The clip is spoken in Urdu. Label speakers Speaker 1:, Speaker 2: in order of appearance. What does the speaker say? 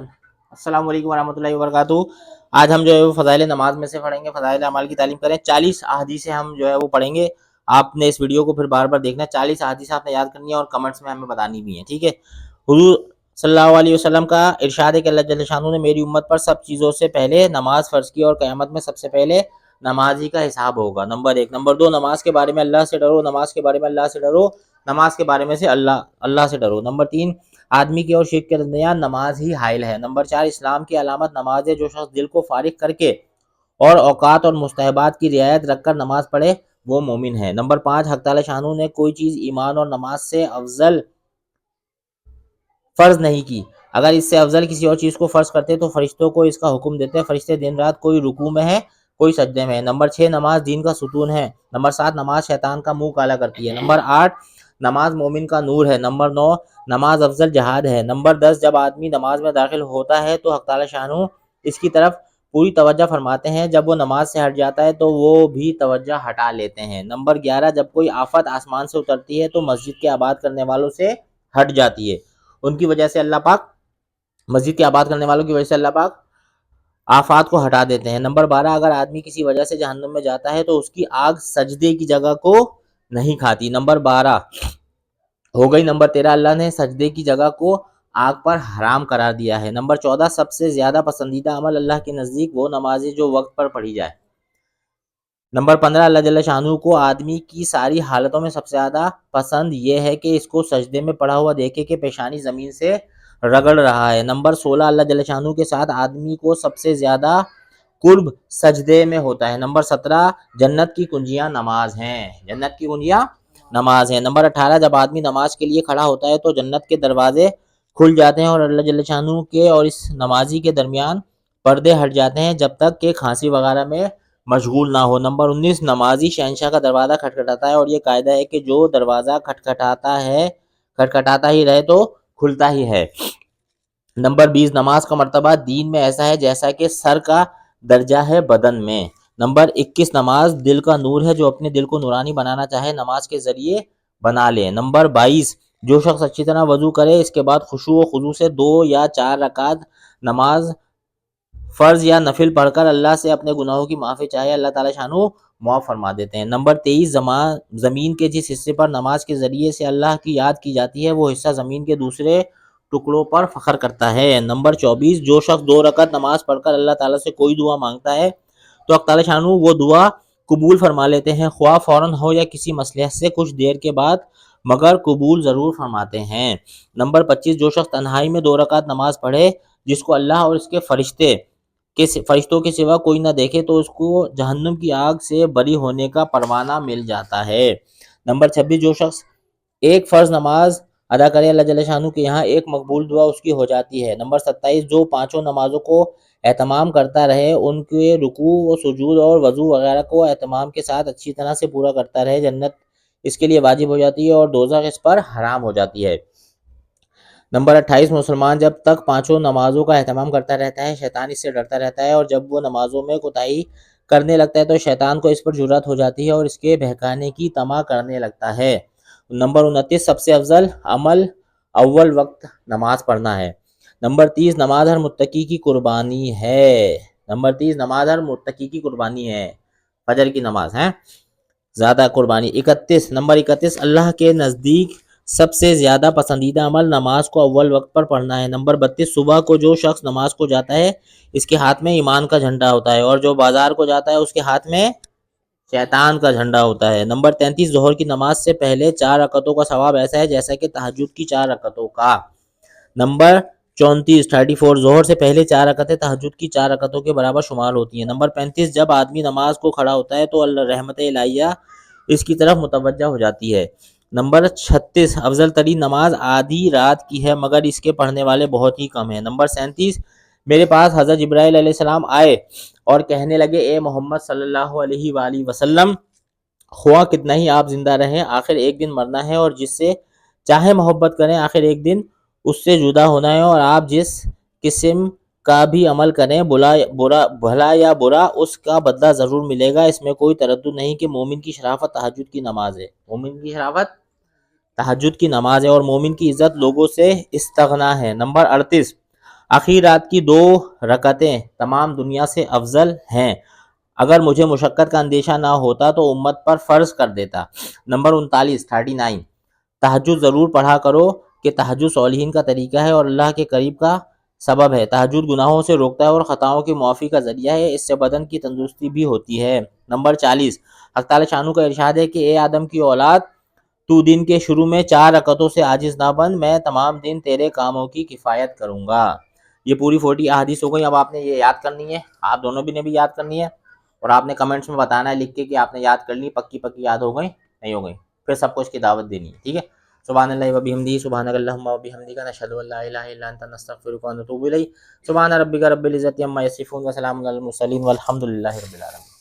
Speaker 1: السلام علیکم ورحمۃ اللہ وبرکاتہ۔ آج ہم جو ہے وہ فضائل نماز میں سے پڑھیں گے۔ فضائل اعمال کی تعلیم کریں۔ چالیس احادیث ہم جو ہے وہ پڑھیں گے۔ آپ نے اس ویڈیو کو پھر بار بار دیکھنا۔ ہے چالیس احادیث آپ نے یاد کرنی ہے اور کمنٹس میں ہمیں بتانی بھی ہیں، ٹھیک ہے؟ حضور صلی اللہ علیہ وسلم کا ارشاد ہے کہ اللہ جل شانہ نے میری امت پر سب چیزوں سے پہلے نماز فرض کی اور قیامت میں سب سے پہلے نمازی کا حساب ہوگا۔ نمبر ایک۔ نمبر دو، نماز کے بارے میں اللہ سے ڈرو۔ نماز کے بارے میں اللہ سے ڈرو۔ نماز کے بارے میں سے اللہ اللہ سے ڈرو۔ نمبر تین آدمی کی اور شرک کے درمیان نماز ہی حائل ہے۔ نمبر چار، اسلام کی علامت نماز ہے جو شخص دل کو فارغ کر کے اور اوقات اور مستحبات کی رعایت رکھ کر نماز پڑھے، وہ مومن ہے۔ نمبر پانچ، حق تعالی شانو نے کوئی چیز ایمان اور نماز سے افضل فرض نہیں کی۔ اگر اس سے افضل کسی اور چیز کو فرض کرتے تو فرشتوں کو اس کا حکم دیتے۔ فرشتے دن رات کوئی رکوع میں ہے کوئی سجدے میں ہے نمبر چھ، نماز دین کا ستون ہے۔ نمبر سات، نماز شیطان کا منہ کالا کرتی ہے۔ نمبر آٹھ نماز مومن کا نور ہے۔ نمبر نو، نماز افضل جہاد ہے۔ نمبر دس، جب آدمی نماز میں داخل ہوتا ہے تو حق تعالی شانو اس کی طرف پوری توجہ فرماتے ہیں۔ جب وہ نماز سے ہٹ جاتا ہے تو وہ بھی توجہ ہٹا لیتے ہیں۔ نمبر گیارہ، جب کوئی آفت آسمان سے اترتی ہے تو مسجد کے آباد کرنے والوں سے ہٹ جاتی ہے۔ ان کی وجہ سے اللہ پاک مسجد کے آباد کرنے والوں کی وجہ سے اللہ پاک آفات کو ہٹا دیتے ہیں۔ نمبر بارہ، اگر آدمی کسی وجہ سے جہنم میں جاتا ہے تو اس کی آگ سجدے کی جگہ کو نہیں کھاتی۔ نمبر بارہ، ہو گئی نمبر تیرہ۔ اللہ نے سجدے کی جگہ کو آگ پر حرام قرار دیا ہے۔ نمبر چودہ، سب سے زیادہ پسندیدہ عمل اللہ کے نزدیک وہ نمازیں جو وقت پر پڑھی جائے نمبر پندرہ، اللہ جل شاہ کو آدمی کی ساری حالتوں میں سب سے زیادہ پسند یہ ہے کہ اس کو سجدے میں پڑا ہوا دیکھے کہ پیشانی زمین سے رگڑ رہا ہے۔ نمبر سولہ، اللہ جل شاہ کے ساتھ آدمی کو سب سے زیادہ قرب سجدے میں ہوتا ہے۔ نمبر سترہ، جنت کی کنجیاں نماز ہیں۔ جنت کی کنجیاں نماز ہیں۔ نمبر اٹھارہ، جب آدمی نماز کے لیے کھڑا ہوتا ہے تو جنت کے دروازے کھل جاتے ہیں اور اللہ جل شاہ کے اور اس نمازی کے درمیان پردے ہٹ جاتے ہیں جب تک کہ کھانسی وغیرہ میں مشغول نہ ہو۔ نمبر انیس، نمازی شہنشاہ کا دروازہ کھٹکھٹاتا ہے اور یہ قاعدہ ہے کہ جو دروازہ کھٹکھٹاتا ہے، کھٹکھٹاتا ہی رہے تو کھلتا ہی ہے۔ نمبر بیس، نماز کا مرتبہ دین میں ایسا ہے جیسا کہ سر کا درجہ ہے بدن میں۔ نمبر اکیس، نماز دل کا نور ہے جو اپنے دل کو نورانی بنانا چاہے، نماز کے ذریعے بنا لے۔ نمبر بائیس، جو شخص اچھی طرح وضو کرے، اس کے بعد خوشو و خضو سے دو یا چار رکعت نماز فرض یا نفل پڑھ کر اللہ سے اپنے گناہوں کی معافی چاہے، اللہ تعالیٰ شانو معاف فرما دیتے ہیں۔ نمبر تیئیس زمین کے جس حصے پر نماز کے ذریعے سے اللہ کی یاد کی جاتی ہے، وہ حصہ زمین کے دوسرے ٹکڑوں پر فخر کرتا ہے۔ نمبر چوبیس، جو شخص دو رکعت نماز پڑھ کر اللہ تعالیٰ سے کوئی دعا مانگتا ہے، تو اختال شانو وہ دعا قبول فرما لیتے ہیں۔ خواہ فوراً ہو یا کسی مسئلہ سے کچھ دیر کے بعد، مگر قبول ضرور فرماتے ہیں۔ نمبر پچیس، جو شخص تنہائی میں دو رکعت نماز پڑھے، جس کو اللہ اور اس کے فرشتے کے فرشتوں کے سوا کوئی نہ دیکھے، تو اس کو جہنم کی آگ سے بری ہونے کا پروانہ مل جاتا ہے۔ نمبر چھبیس، جو شخص ایک فرض نماز ادا کرے اللہ جل شاہ کے یہاں ایک مقبول دعا اس کی ہو جاتی ہے۔ نمبر ستائیس، جو پانچوں نمازوں کو اہتمام کرتا رہے، ان کے رکوع و سجود اور وضو وغیرہ کو اہتمام کے ساتھ اچھی طرح سے پورا کرتا رہے، جنت اس کے لیے واجب ہو جاتی ہے اور دوزخ اس پر حرام ہو جاتی ہے۔ نمبر اٹھائیس، مسلمان جب تک پانچوں نمازوں کا اہتمام کرتا رہتا ہے، شیطان اس سے ڈرتا رہتا ہے اور جب وہ نمازوں میں کوتاہی کرنے لگتا ہے تو شیطان کو اس پر جرات ہو جاتی ہے اور اس کے بہکانے کی تما کرنے لگتا ہے۔ نمبر انتیس، سب سے افضل عمل اول وقت نماز پڑھنا ہے۔ نمبر تیس، نماز ہر متقی کی قربانی ہے۔ نمبر تیس، نماز ہر متقی کی قربانی ہے۔ فجر کی نماز ہے زیادہ قربانی۔ اکتیس، نمبر اکتیس، اللہ کے نزدیک سب سے زیادہ پسندیدہ عمل نماز کو اول وقت پر پڑھنا ہے۔ نمبر بتیس، صبح کو جو شخص نماز کو جاتا ہے، اس کے ہاتھ میں ایمان کا جھنڈا ہوتا ہے اور جو بازار کو جاتا ہے، اس کے ہاتھ میں شیطان کا جھنڈا ہوتا ہے۔ نمبر تینتیس، ظہر کی نماز سے پہلے چار رکتوں کا ثواب ایسا ہے جیسا کہ تحجد کی چار رکتوں کا۔ نمبر چونتیس، تھرٹی فور سے پہلے چار رکتیں تحجد کی چار رکتوں کے برابر شمار ہوتی ہیں۔ نمبر پینتیس، جب آدمی نماز کو کھڑا ہوتا ہے تو اللہ رحمت الہیہ اس کی طرف متوجہ ہو جاتی ہے۔ نمبر چھتیس، افضل ترین نماز آدھی رات کی ہے مگر اس کے پڑھنے والے بہت ہی کم ہیں۔ نمبر سینتیس میرے پاس حضرت جبرائیل علیہ السلام آئے اور کہنے لگے، اے محمد صلی اللہ علیہ وآلہ وسلم، خواہ کتنا ہی آپ زندہ رہیں، آخر ایک دن مرنا ہے اور جس سے چاہے محبت کریں، آخر ایک دن اس سے جدا ہونا ہے اور آپ جس قسم کا بھی عمل کریں، بلا، برا، بھلا یا برا، اس کا بدلہ ضرور ملے گا۔ اس میں کوئی تردد نہیں کہ مومن کی شرافت تحجد کی نماز ہے۔ مومن کی شرافت تحجد کی نماز ہے اور مومن کی عزت لوگوں سے استغنا ہے۔ نمبر اڑتیس رات کی دو رکعتیں تمام دنیا سے افضل ہیں۔ اگر مجھے مشقت کا اندیشہ نہ ہوتا تو امت پر فرض کر دیتا۔ نمبر انتالیس، تھرٹی نائن۔ تحجد ضرور پڑھا کرو کہ تحجد صالحین کا طریقہ ہے اور اللہ کے قریب کا سبب ہے۔ تحجد گناہوں سے روکتا ہے اور خطاؤں کی معافی کا ذریعہ ہے۔ اس سے بدن کی تندرستی بھی ہوتی ہے۔ نمبر چالیس، حق تعالی شانو کا ارشاد ہے کہ اے آدم کی اولاد، تو دن کے شروع میں چار رکعتوں سے عاجز نہ بن۔ میں تمام دن تیرے کاموں کی کفایت کروں گا۔ یہ پوری فورٹی احادیث ہو گئی، اب آپ نے یہ یاد کرنی ہے۔ آپ دونوں بھی نے بھی یاد کرنی ہے اور آپ نے کمنٹس میں بتانا ہے، لکھ کے کہ آپ نے یاد کر لی، پکی پکی یاد ہو گئی، نہیں ہو گئی۔ پھر سب کچھ کی دعوت دینی ہے، ٹھیک ہے؟ سبحان اللہ وبی حمدی سبحان اللہ وبی حمدی کا نشہد اللہ الہ الا انت، نستغفرک و نتوب سبحان ربک رب العزت عما یصفون و سلام علی المرسلین والحمد للہ رب العالمین۔